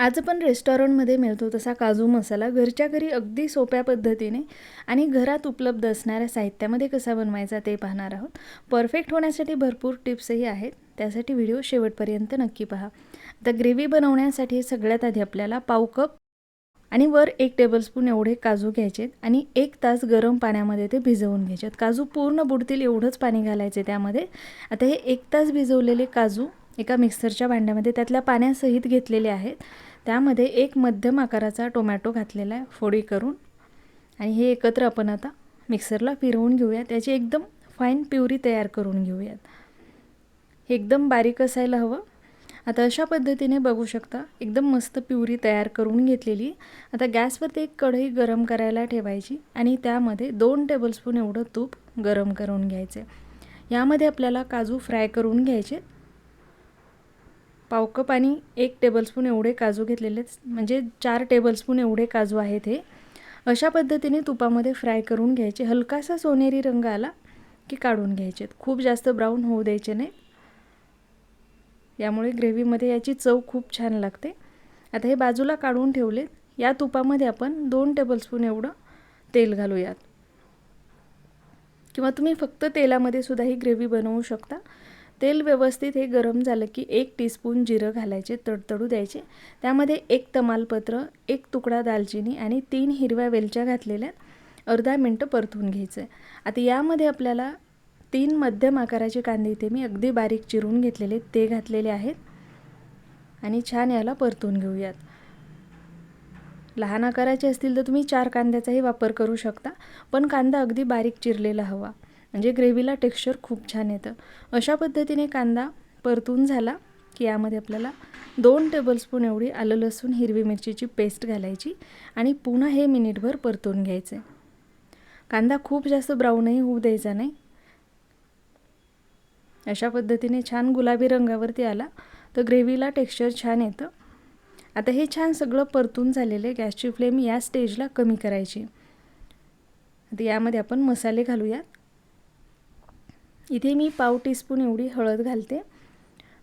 आज आपण रेस्टॉरंटमध्ये मिळतो तसा काजू मसाला. घरच्या घरी अगदी सोप्या पद्धतीने आणि घरात उपलब्ध असणाऱ्या साहित्यामध्ये कसा बनवायचा ते पाहणार आहोत. परफेक्ट होण्यासाठी भरपूर टिप्सही आहेत. त्यासाठी व्हिडिओ शेवटपर्यंत नक्की पहा. आता ग्रेव्ही बनवण्यासाठी सगळ्यात आधी आपल्याला पाव कप आणि वर एक टेबलस्पून एवढे काजू घ्यायचे आणि एक तास गरम पाण्यामध्ये ते भिजवून घ्यायचे काजू पूर्ण बुडतील एवढंच पाणी घालायचे त्यामध्ये. आता हे एक तास भिजवलेले काजू एका मिक्सरच्या भांड्यामध्ये त्यातल्या पाण्यासहित घेतलेले आहेत. त्यामध्ये एक मध्यम आकाराचा टोमॅटो घातलेला आहे फोडी करून. आणि हे एकत्र आपण आता मिक्सरला फिरवून घेऊया त्याची एकदम फाईन प्युरी तयार करून घेऊयात. हे एकदम बारीक असायला हवं. आता अशा पद्धतीने बघू शकता एकदम मस्त प्युरी तयार करून घेतलेली. आता गॅसवरती एक कढई गरम करायला ठेवायची आणि त्यामध्ये दोन टेबलस्पून एवढं तूप गरम करून घ्यायचे. यामध्ये आपल्याला काजू फ्राय करून घ्यायचे. पाव कप आणि एक टेबलस्पून एवढे काजू घेतलेले म्हणजे चार टेबलस्पून एवढे काजू आहेत हे. अशा पद्धतीने तुपामध्ये फ्राय करून घ्यायचे. हलकासा सोनेरी रंग आला की काढून घ्यायचे. खूप जास्त ब्राऊन होऊ द्यायचे नाही. यामुळे ग्रेव्हीमध्ये याची चव खूप छान लागते. आता हे बाजूला काढून ठेवले. या तुपामध्ये आपण दोन टेबलस्पून एवढं तेल घालूयात. किंवा तुम्ही फक्त तेलामध्ये सुद्धा ही ग्रेव्ही बनवू शकता. तेल व्यवस्थित हे गरम झालं की एक टीस्पून जिरं घालायचे तडतडू द्यायचे. त्यामध्ये एक तमालपत्र एक तुकडा दालचिनी आणि तीन हिरव्या वेलच्या घातलेल्या अर्धा मिनटं परतून घ्यायचं. आहे आता यामध्ये आपल्याला तीन मध्यम आकाराचे कांदे इथे मी अगदी बारीक चिरून घेतलेले ते घातलेले आहेत. आणि छान याला परतून घेऊयात. लहान आकाराचे असतील तर तुम्ही चार कांद्याचाही वापर करू शकता पण कांदा अगदी बारीक चिरलेला हवा. म्हणजे ग्रेव्हीला टेक्स्चर खूप छान येतं. अशा पद्धतीने कांदा परतून झाला की यामध्ये आपल्याला दोन टेबलस्पून एवढी आलं लसूण हिरवी मिरचीची पेस्ट घालायची आणि पुन्हा हे मिनिटभर परतून घ्यायचे. कांदा खूप जास्त ब्राऊनही होऊ द्यायचा नाही. अशा पद्धतीने छान गुलाबी रंगावरती आला तर ग्रेव्हीला टेक्स्चर छान येतं. आता हे छान सगळं परतून झालेले गॅसची फ्लेम या स्टेजला कमी करायची. आता यामध्ये आपण मसाले घालूयात. इथे मी पाव टीस्पून एवढी हळद घालते.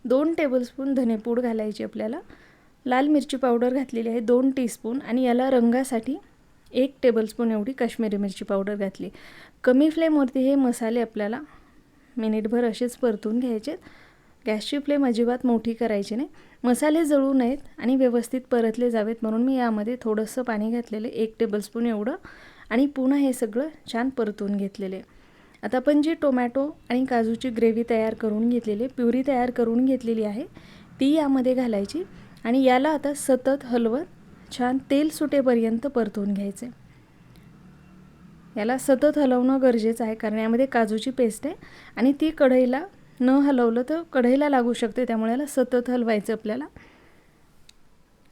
दोन टेबलस्पून धनेपूड घालायची आपल्याला. लाल मिरची पावडर घातलेली आहे दोन टीस्पून आणि याला रंगासाठी एक टेबलस्पून एवढी काश्मीरी मिरची पावडर घातली. कमी फ्लेमवरती हे मसाले आपल्याला मिनिटभर असेच परतून घ्यायचे. गॅसची फ्लेम अजिबात मोठी करायची नाही. मसाले जळू नयेत आणि व्यवस्थित परतले जावेत म्हणून मी यामध्ये थोडंसं पाणी घातलेलं एक टेबलस्पून एवढं आणि पुन्हा हे सगळं छान परतून घेतलेले आता आपण जी टोमॅटो आणि काजूची ग्रेव्ही तयार करून घेतलेली प्युरी तयार करून घेतलेली आहे ती यामध्ये घालायची आणि याला आता सतत हलवत छान तेल सुटेपर्यंत परतून घ्यायचे. याला सतत हलवणं गरजेचं आहे कारण यामध्ये काजूची पेस्ट आहे आणि ती कढईला न हलवलं तर कढईला लागू शकते त्यामुळे याला सतत हलवायचं आपल्याला.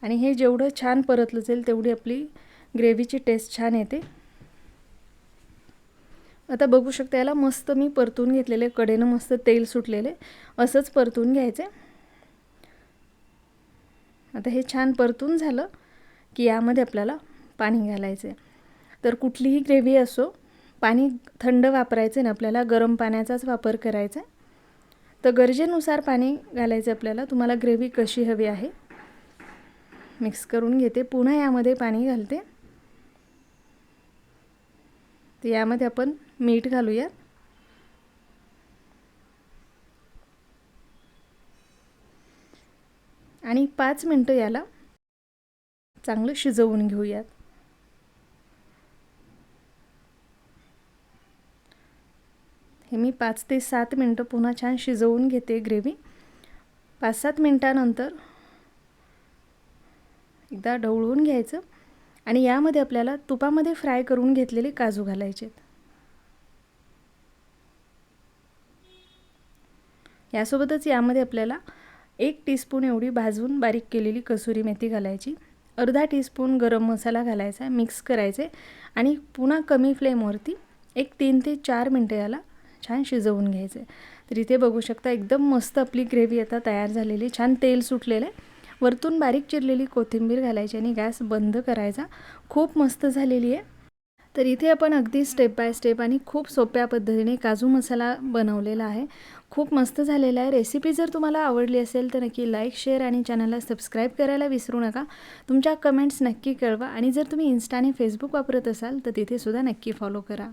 आणि हे जेवढं छान परतलं जाईल तेवढी आपली ग्रेव्हीची टेस्ट छान येते. आता बघू शकता याला मस्त मी परतून घेतलेले कडेनं मस्त तेल सुटलेले असंच परतून घ्यायचे. आता हे छान परतून झालं की यामध्ये आपल्याला पाणी घालायचं. तर कुठलीही ग्रेव्ही असो पाणी थंड वापरायचं ना आपल्याला गरम पाण्याचाच वापर करायचा. तर गरजेनुसार पाणी घालायचं आपल्याला तुम्हाला ग्रेव्ही कशी हवी आहे. मिक्स करून घेते पुन्हा यामध्ये पाणी घालते. तर यामध्ये आपण मीठ घालूया. आणि पाच मिनटं याला चांगलं शिजवून घेऊयात. हे मी पाच ते सात मिनटं पुन्हा छान शिजवून घेते ग्रेव्ही. पाच सात मिनटानंतर एकदा ढवळून घ्यायचं. आणि यामध्ये आपल्याला तुपामध्ये फ्राय करून घेतलेले काजू घालायचे यासोबतच यामध्ये आपल्याला एक टीस्पून एवढी भाजून बारीक केलेली कसुरी मेथी घालायची. अर्धा टीस्पून गरम मसाला घालायचा मिक्स करायचे आणि पुन्हा कमी फ्लेमवरती एक तीन ते चार मिनटं याला छान शिजवून घ्यायचे. तर इथे बघू शकता एकदम मस्त आपली ग्रेव्ही आता तयार झालेली छान तेल सुटलेलं आहे. वरतून बारीक चिरलेली कोथिंबीर घालायची आणि गॅस बंद करायचा. खूप मस्त झालेली आहे. तर इथे आपण अगदी स्टेप बाय स्टेप आणि खूप सोप्या पद्धतीने काजू मसाला बनवलेला आहे. खूप मस्त झालेला आहे. रेसिपी जर तुम्हाला आवडली असेल तर नक्की लाईक शेअर आणि चॅनलला सबस्क्राईब करायला विसरू नका. तुमच्या कमेंट्स नक्की कळवा आणि जर तुम्ही इन्स्टा आणि फेसबुक वापरत असाल तर तिथेसुद्धा नक्की फॉलो करा.